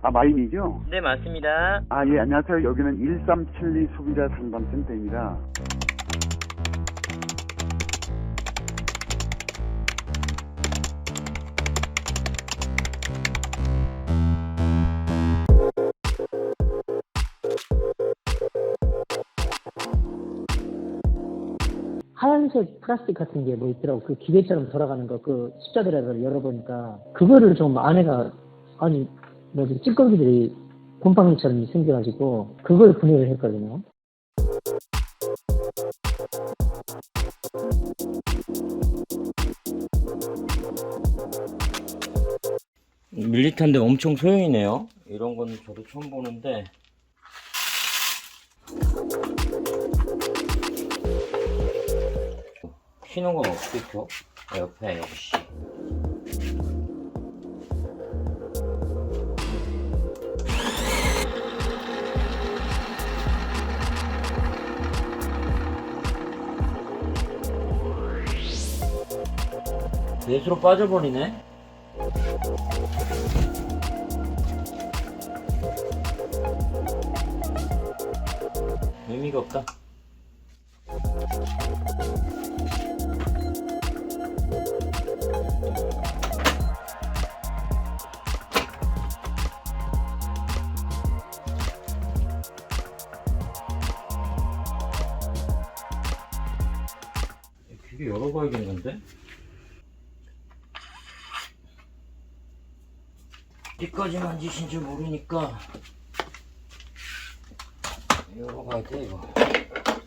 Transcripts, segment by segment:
아, 마인이죠? 네, 맞습니다. 아, 예, 안녕하세요. 여기는 1372 소비자 상담센터입니다. 하얀색 플라스틱 같은 게 뭐 있더라고. 그 기계처럼 돌아가는 거, 그 숫자들을 열어보니까, 그거를 좀 안에가, 아니, 뭐지, 찌꺼기들이 곰팡이처럼 생겨가지고, 그걸 분해를 했거든요. 밀리탄데 엄청 소형이네요. 이런 건 저도 처음 보는데. 어떻게 켜? 옆에 역시. 넷으로 빠져버리네. 의미가 없다. 길게 열어봐야겠는데? 어디까지 만지신지 모르니까. 열어봐야 돼 이거.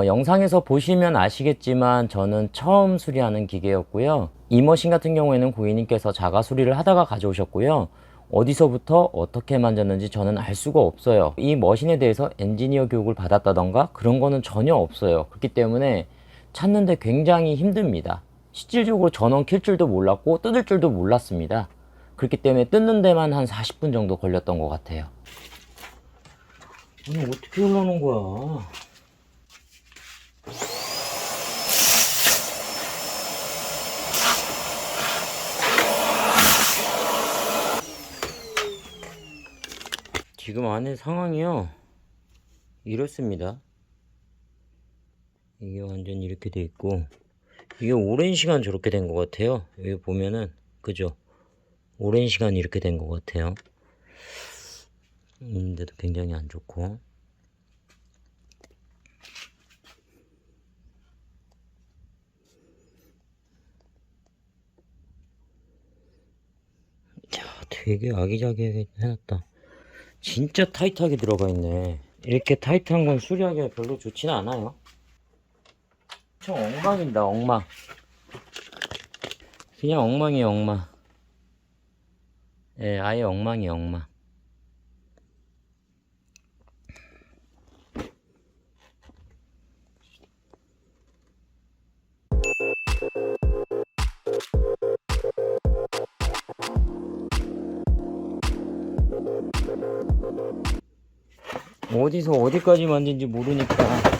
어, 영상에서 보시면 아시겠지만 저는 처음 수리하는 기계였고요. 이 머신 같은 경우에는 고객님께서 자가 수리를 하다가 가져오셨고요. 어디서부터 어떻게 만졌는지 저는 알 수가 없어요. 이 머신에 대해서 엔지니어 교육을 받았다던가 그런 거는 전혀 없어요. 그렇기 때문에 찾는데 굉장히 힘듭니다. 실질적으로 전원 킬 줄도 몰랐고 뜯을 줄도 몰랐습니다 그렇기 때문에 뜯는 데만 한 40분 정도 걸렸던 것 같아요. 아니 어떻게 올라오는 거야? 지금 안에 상황이요. 이렇습니다. 이게 완전 이렇게 돼 있고 이게 오랜 시간 저렇게 된 것 같아요. 여기 보면은 그죠 오랜 시간 이렇게 된 것 같아요. 있는데도 굉장히 안 좋고. 야 되게 아기자기하게 해놨다. 진짜 타이트하게 들어가 있네. 이렇게 타이트한 건 수리하기가 별로 좋지는 않아요. 좀 엉망입니다 엉망. 그냥 엉망이에요 엉망 예 아예 엉망이 엉망. 어디서 어디까지 만진지 모르니까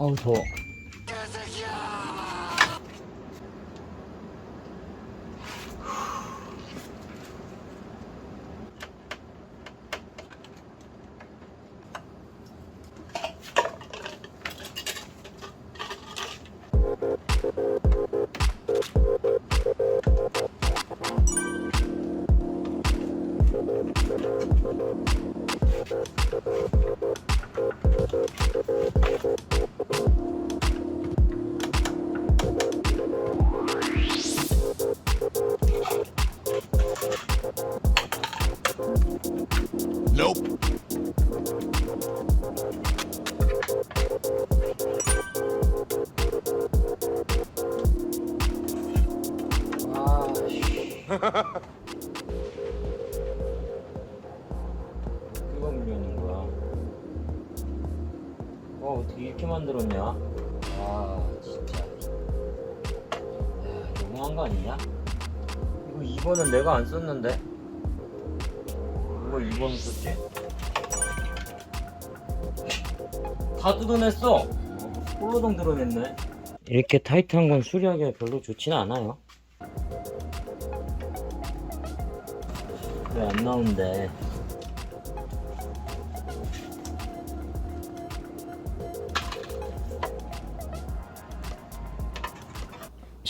어우 거 아니냐? 이거 2번은 내가 안 썼는데? 누가 2번을 썼지? 다 뜯어냈어! 홀로동 드러냈네. 이렇게 타이트한 건 수리하기가 별로 좋지는 않아요. 왜 안 나오는데?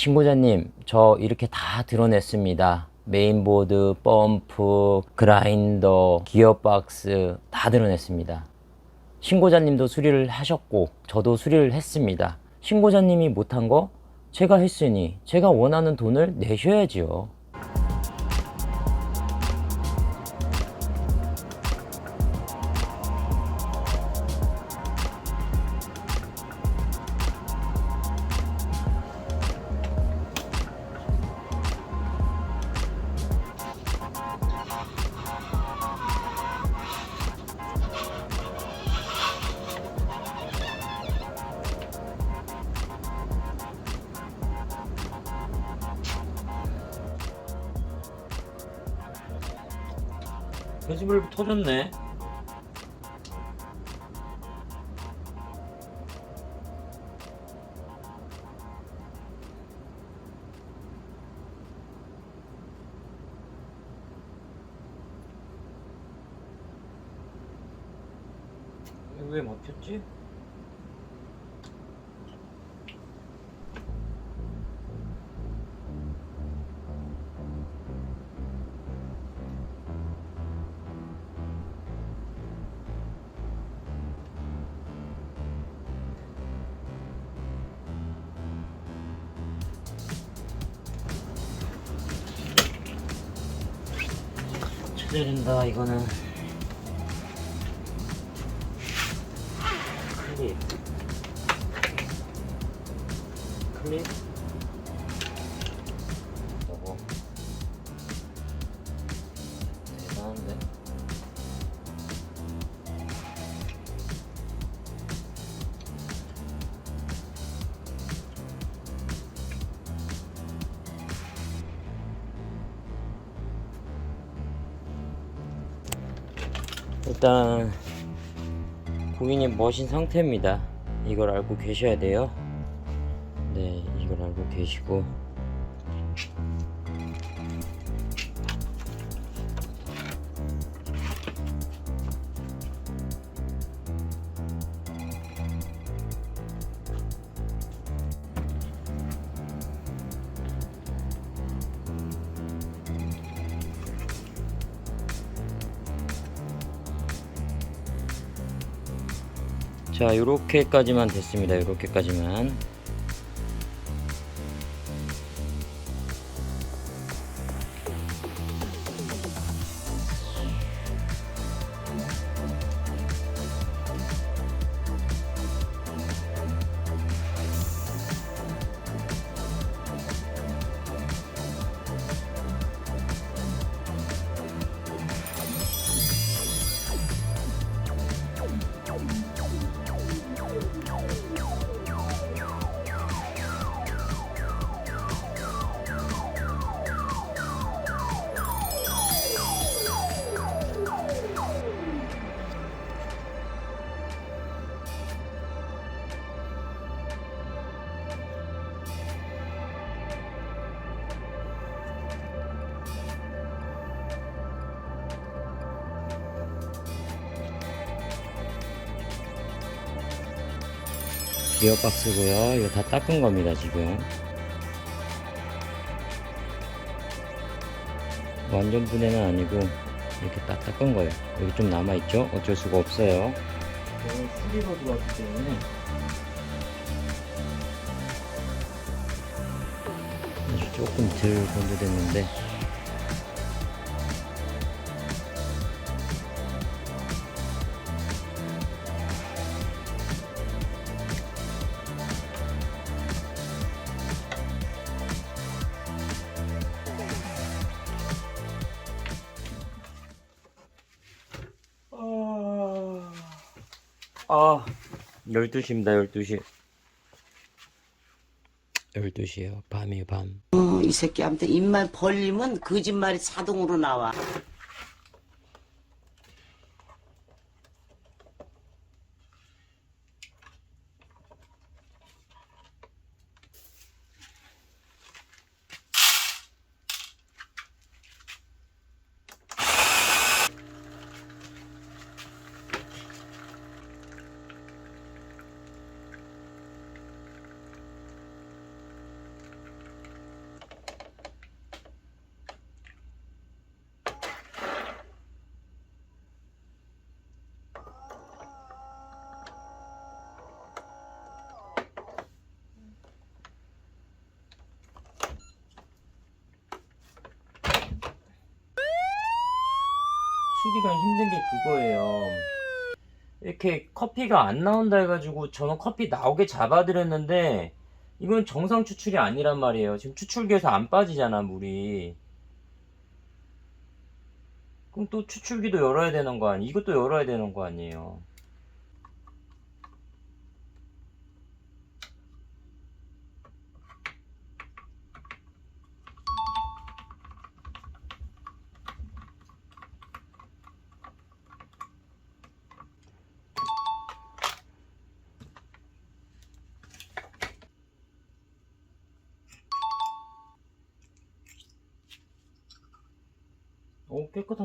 신고자님, 저 이렇게 다 드러냈습니다. 메인보드, 펌프, 그라인더, 기어박스 다 드러냈습니다. 신고자님도 수리를 하셨고 저도 수리를 했습니다. 신고자님이 못한 거 제가 했으니 제가 원하는 돈을 내셔야지요. 배지불 터졌네. 왜 막혔지? 된다 이거는 일단 고객이 멋진 상태입니다. 이걸 알고 계셔야 돼요. 네, 이걸 알고 계시고. 자, 요렇게까지만 됐습니다. 요렇게까지만. 기어박스고요. 이거 다 닦은 겁니다, 지금. 완전 분해는 아니고 이렇게 딱 닦은 거예요. 여기 좀 남아있죠? 어쩔 수가 없어요. 수리로 들어왔기 때문에 조금 덜 건조됐는데 아, 12시입니다, 12시. 12시에요. 밤이에요, 밤. 어, 이 새끼한테 입만 벌리면 거짓말이 자동으로 나와. 수리가 힘든 게 그거예요. 이렇게 커피가 안 나온다 해가지고 저는 커피 나오게 잡아드렸는데 이건 정상 추출이 아니란 말이에요. 지금 추출기에서 안 빠지잖아, 물이. 그럼 또 추출기도 열어야 되는 거 아니? 이것도 열어야 되는 거 아니에요?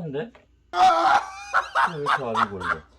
오 깨끗한데? 왜 이렇게 아비 걸려?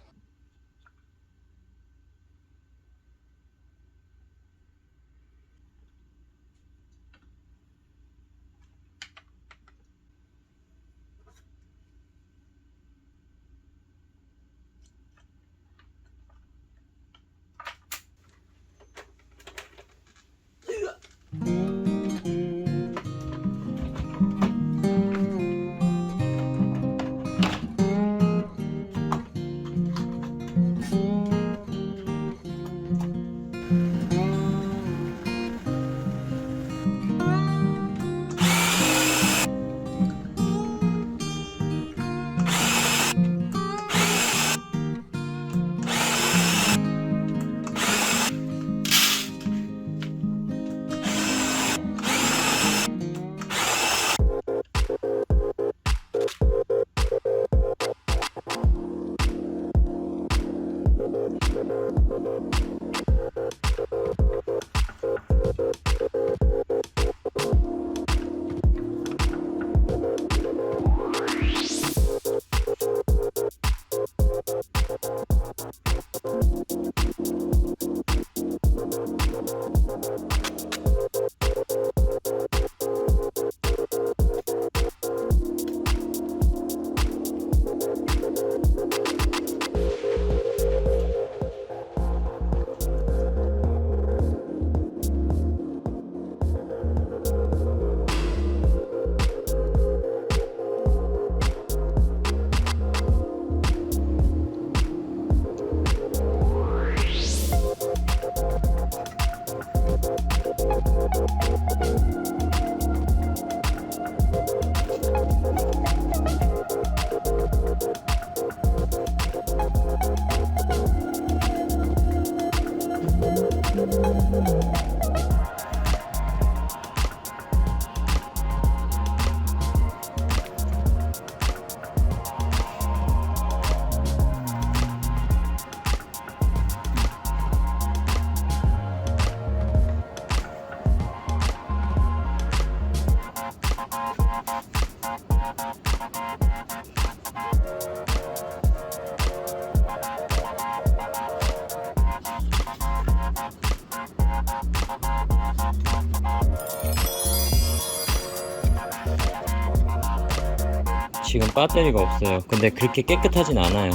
지금 배터리가 없어요. 근데 그렇게 깨끗하진 않아요.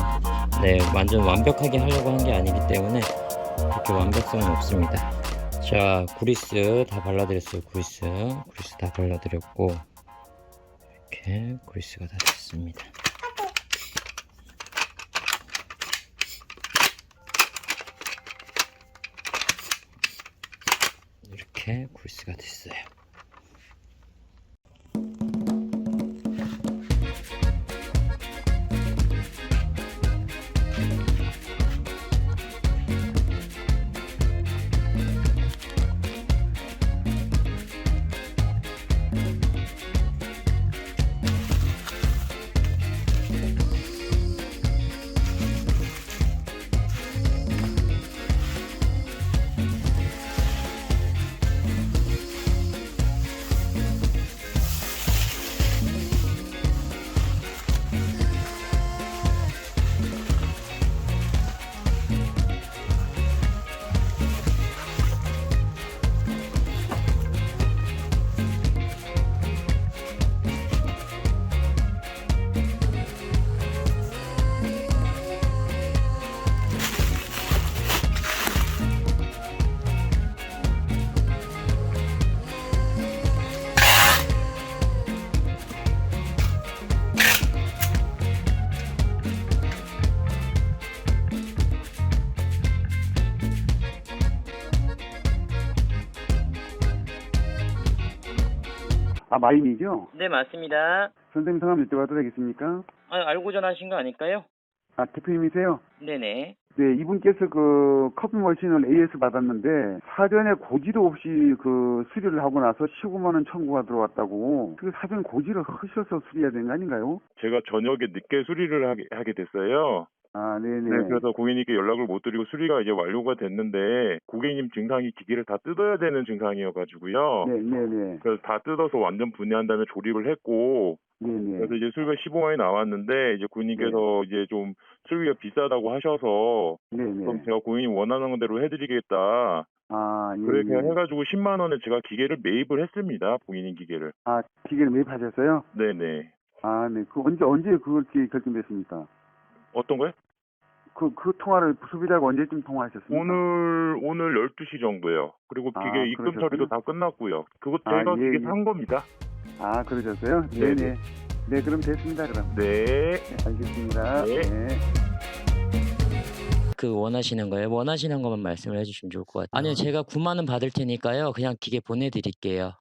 네, 완전 완벽하게 하려고 한 게 아니기 때문에 그렇게 완벽성은 없습니다. 자, 구리스 다 발라드렸어요. 구리스. 구리스 다 발라드렸고, 이렇게 구리스가 다 됐습니다. 이렇게 구리스가 됐어요. 아, 마임이죠? 네, 맞습니다. 선생님 성함 여쭤봐도 되겠습니까? 아, 알고 전화하신 거 아닐까요? 아, 대표님이세요? 네네. 네, 이분께서 그 커피 머신을 AS 받았는데 사전에 고지도 없이 그 수리를 하고 나서 15만 원 청구가 들어왔다고 그 사전 고지를 하셔서 수리해야 되는 거 아닌가요? 제가 저녁에 늦게 수리를 하게, 하게 됐어요. 아, 네네. 네, 그래서 고객님께 연락을 못 드리고 수리가 이제 완료가 됐는데 고객님 증상이 기계를 다 뜯어야 되는 증상이어가지고요. 네, 네네. 그래서 다 뜯어서 완전 분해한 다음에 조립을 했고 네네. 그래서 이제 수리가 15만이 나왔는데 이제 고객님께서 이제 좀 수리가 비싸다고 하셔서 네네. 그럼 제가 고객님 원하는 대로 해드리겠다. 아, 예. 그렇게 예. 해가지고 10만 원에 제가 기계를 매입을 했습니다. 고객님 기계를. 아, 기계를 매입하셨어요? 네네. 아, 네. 그 언제, 언제 그렇게 결정됐습니까? 어떤 거요? 그, 그 통화를 소비자가 언제쯤 통화하셨습니까? 오늘 오늘 12시 정도예요. 그리고 아, 기계 입금 그러셨구나. 처리도 다 끝났고요. 그거 아, 제가 예, 기계 예. 산 겁니다. 아, 그러셨어요? 네네. 네네. 네, 그럼 됐습니다, 그럼. 네. 네, 알겠습니다. 네. 네. 그 원하시는 거예요? 원하시는 것만 말씀을 해주시면 좋을 것 같아요. 아니요, 제가 9만 원 받을 테니까요. 그냥 기계 보내드릴게요.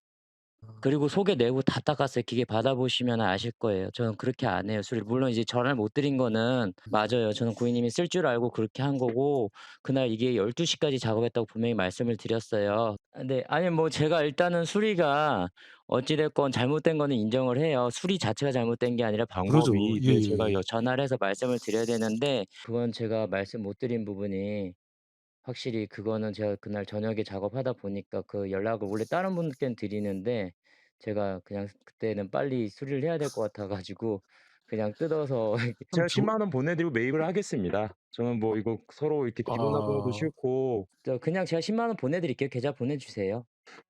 그리고 속에 내부 다 닦았어요. 기계 받아보시면 아실 거예요. 저는 그렇게 안 해요. 수리 물론 이제 전화를 못 드린 거는 맞아요. 저는 고객님이 쓸 줄 알고 그렇게 한 거고 그날 이게 12시까지 작업했다고 분명히 말씀을 드렸어요. 네, 아니 뭐 제가 일단은 수리가 어찌됐건 잘못된 거는 인정을 해요. 수리 자체가 잘못된 게 아니라 그러죠. 방법이 예, 네, 예, 제가 예. 여- 전화를 해서 말씀을 드려야 되는데 그건 제가 말씀 못 드린 부분이 확실히 그거는 제가 그날 저녁에 작업하다 보니까 그 연락을 원래 다른 분들께는 드리는데 제가 그냥 그때는 빨리 수리를 해야 될 것 같아 가지고 그냥 뜯어서 저- 제가 10만 원 보내 드리고 매입을 하겠습니다. 저는 뭐 이거 서로 이렇게 뒤돌아보는 것도 아. 싫고 저 그냥 제가 10만 원 보내 드릴게요. 계좌 보내 주세요.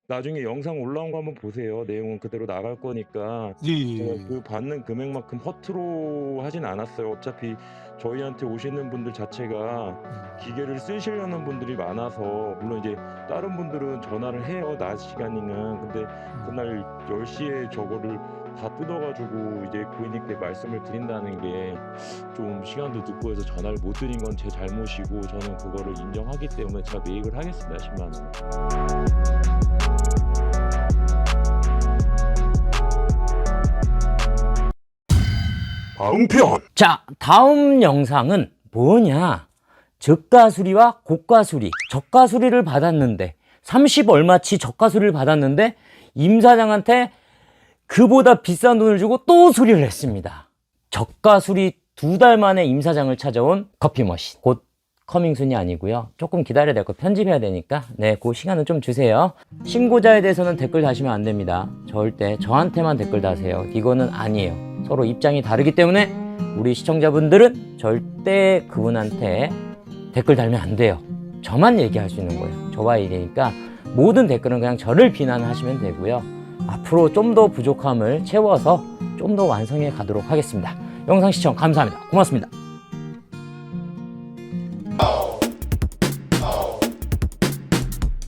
나중에 영상 올라온 거 한번 보세요. 내용은 그대로 나갈 거니까 예, 예, 제가 예. 그 받는 금액만큼 허투루 하진 않았어요. 어차피 저희한테 오시는 분들 자체가 음. 기계를 쓰시려는 분들이 많아서 물론 이제 다른 분들은 전화를 해요. 낮 시간이면 근데 그날 10시에 저거를 다 뜯어가지고 이제 고객님께 말씀을 드린다는 게 좀 시간도 늦고 해서 전화를 못 드린 건 제 잘못이고 저는 그거를 인정하기 때문에 제가 매입을 하겠습니다. 10만 원. 다음 편. 자, 다음 영상은 뭐냐? 저가 수리와 고가 수리. 저가 수리를 받았는데 30 얼마치 저가 수리를 받았는데 임 사장한테 그보다 비싼 돈을 주고 또 수리를 했습니다. 저가 수리 두 달 만에 임 사장을 찾아온 커피 머신. 곧 커밍순이 아니고요. 조금 기다려야 될 거 편집해야 되니까 네, 그 시간은 좀 주세요. 신고자에 대해서는 댓글 다시면 안 됩니다. 절대 저한테만 댓글 다세요. 이거는 아니에요. 서로 입장이 다르기 때문에 우리 시청자분들은 절대 그분한테 댓글 달면 안 돼요. 저만 얘기할 수 있는 거예요. 저와 얘기니까 모든 댓글은 그냥 저를 비난하시면 되고요. 앞으로 좀 더 부족함을 채워서 좀 더 완성해 가도록 하겠습니다. 영상 시청 감사합니다. 고맙습니다.